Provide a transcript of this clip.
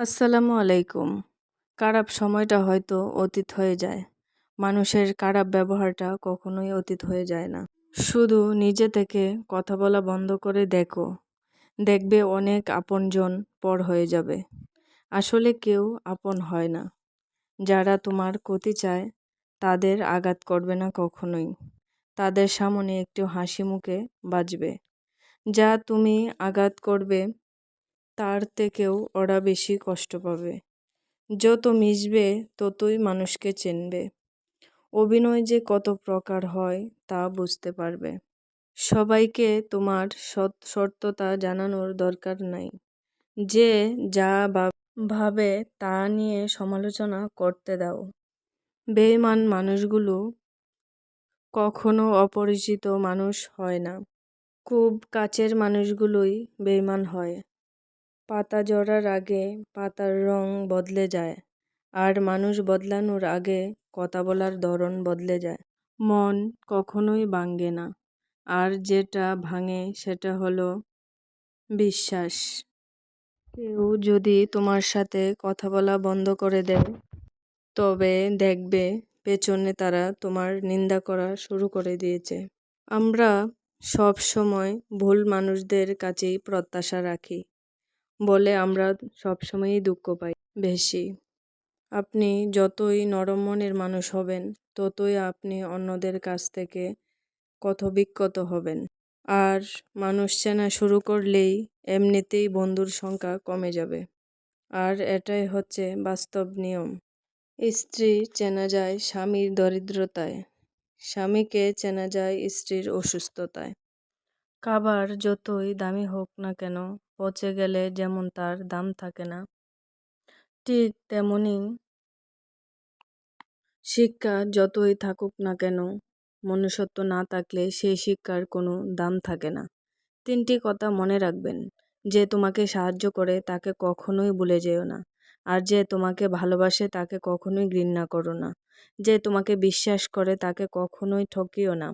আসসালামু আলাইকুম। খারাপ সময়টা হয়তো অতীত হয়ে যায়। মানুষের খারাপ ব্যবহারটা কখনোই অতীত হয়ে যায় না। শুধু নিজে থেকে কথা বলা বন্ধ করে দেখো। দেখবে অনেক আপনজন পর হয়ে যাবে। আসলে কেউ আপন হয় না। যারা তোমার ক্ষতি চায়, তাদের আঘাত করবে না কখনোই। তাদের সামনে একটু হাসি মুখে বাজবে। যা তুমি আঘাত করবে তার থেকেও ওরা বেশি কষ্ট পাবে। যত মিশবে, ততই মানুষকে চিনবে। অভিনয় যে কত প্রকার হয়, তা বুঝতে পারবে। সবাইকে তোমার সত্যতা জানানোর দরকার নাই। যে যা ভাবে তা নিয়ে সমালোচনা করতে দাও। বেইমান মানুষগুলো কখনো অপরিচিত মানুষ হয় না। খুব কাছের মানুষগুলোই বেইমান হয়। পাতা ঝরার আগে পাতার রং বদলে যায়, আর মানুষ বদলানোর আগে কথা বলার ধরন বদলে যায়। মন কখনোই ভাঙে না, আর যেটা ভাঙে সেটা হলো বিশ্বাস। কেউ যদি তোমার সাথে কথা বলা বন্ধ করে দেয়, তবে দেখবে পেছনে তারা তোমার নিন্দা করা শুরু করে দিয়েছে। আমরা সব সময় ভুল মানুষদের কাছেই প্রত্যাশা রাখি। বলে আমরা সবসময়ই দুঃখ পাই, বেশি। আপনি যতই নরম মনের মানুষ হবেন, ততই আপনি অন্যদের কাছ থেকে কথবিক্ষত হবেন। আর মানুষ চেনা শুরু করলেই এমনিতেই বন্ধুর সংখ্যা কমে যাবে। আর এটাই হচ্ছে বাস্তব নিয়ম। স্ত্রী চেনা যায় স্বামীর দরিদ্রতায়, স্বামীকে চেনা যায় স্ত্রীর অসুস্থতায়। খাবার যতই দামি হোক না কেন পচে গেলে যেমন তার দাম থাকে না, ঠিক তেমনি শিক্ষা যতই থাকুক না কেন, মনুষ্যত্ব না থাকলে সেই শিক্ষার কোনো দাম থাকে না। তিনটি কথা মনে রাখবেন, যে তোমাকে সাহায্য করে তাকে কখনোই ভুলে যেও না, আর যে তোমাকে ভালোবাসে তাকে কখনোই ঘৃণা করো না, যে তোমাকে বিশ্বাস করে তাকে কখনোই ঠকিও না।